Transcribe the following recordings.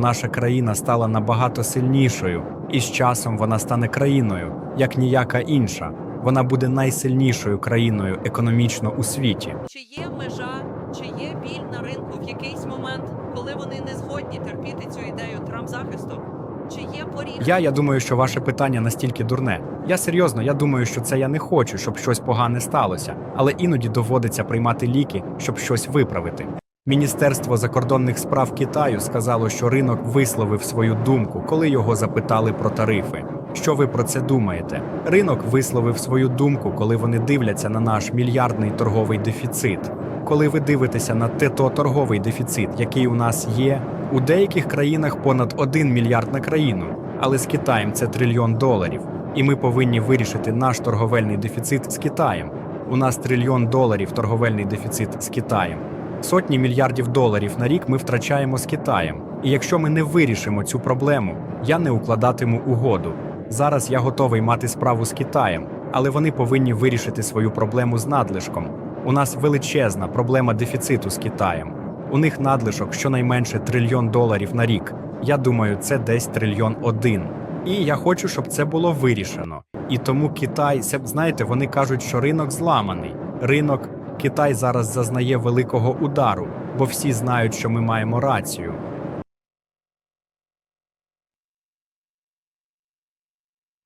Наша країна стала набагато сильнішою, і з часом вона стане країною, як ніяка інша. Вона буде найсильнішою країною економічно у світі. Чи є межа, чи є біль на ринку в якийсь момент, коли вони не згодні терпіти цю ідею Трамп-захисту? Чи є поріг? Я, я думаю, що ваше питання настільки дурне. Я серйозно, я думаю, що це я не хочу, щоб щось погане сталося, але іноді доводиться приймати ліки, щоб щось виправити. Міністерство закордонних справ Китаю сказало, що ринок висловив свою думку, коли його запитали про тарифи. Що ви про це думаєте? Ринок висловив свою думку, коли вони дивляться на наш мільярдний торговий дефіцит. Коли ви дивитеся на ТЕТО торговий дефіцит, який у нас є, у деяких країнах понад 1 мільярд на країну, але з Китаєм це трильйон доларів. І ми повинні вирішити наш торговельний дефіцит з Китаєм. У нас трильйон доларів торговельний дефіцит з Китаєм. Сотні мільярдів доларів на рік ми втрачаємо з Китаєм. І якщо ми не вирішимо цю проблему, я не укладатиму угоду. Зараз я готовий мати справу з Китаєм, але вони повинні вирішити свою проблему з надлишком. У нас величезна проблема дефіциту з Китаєм. У них надлишок щонайменше трильйон доларів на рік. Я думаю, це десь трильйон один. І я хочу, щоб це було вирішено. І тому Китай, це знаєте, вони кажуть, що ринок зламаний. Ринок Китай зараз зазнає великого удару, бо всі знають, що ми маємо рацію.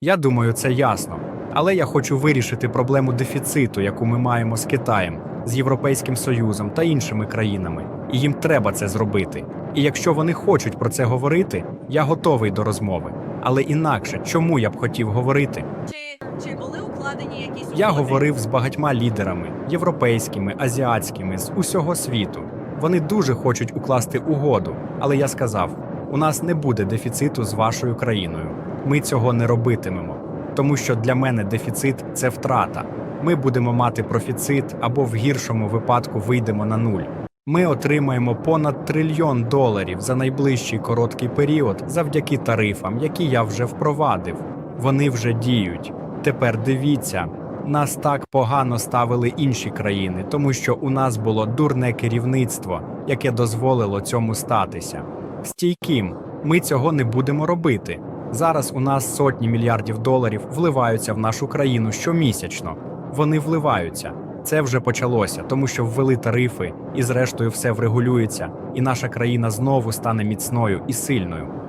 Я думаю, це ясно. Але я хочу вирішити проблему дефіциту, яку ми маємо з Китаєм, з Європейським Союзом та іншими країнами. І їм треба це зробити. І якщо вони хочуть про це говорити, я готовий до розмови. Але інакше, чому я б хотів говорити? Укладені якісь Я говорив з багатьма лідерами європейськими, азіатськими, з усього світу. Вони дуже хочуть укласти угоду, але я сказав: у нас не буде дефіциту з вашою країною. Ми цього не робитимемо, тому що для мене дефіцит це втрата. Ми будемо мати профіцит або в гіршому випадку вийдемо на нуль. Ми отримаємо понад трильйон доларів за найближчий короткий період завдяки тарифам, які я вже впровадив. Вони вже діють. Тепер дивіться, нас так погано ставили інші країни, тому що у нас було дурне керівництво, яке дозволило цьому статися. Стійким, ми цього не будемо робити. Зараз у нас сотні мільярдів доларів вливаються в нашу країну щомісячно. Вони вливаються. Це вже почалося, тому що ввели тарифи, і зрештою все врегулюється, і наша країна знову стане міцною і сильною.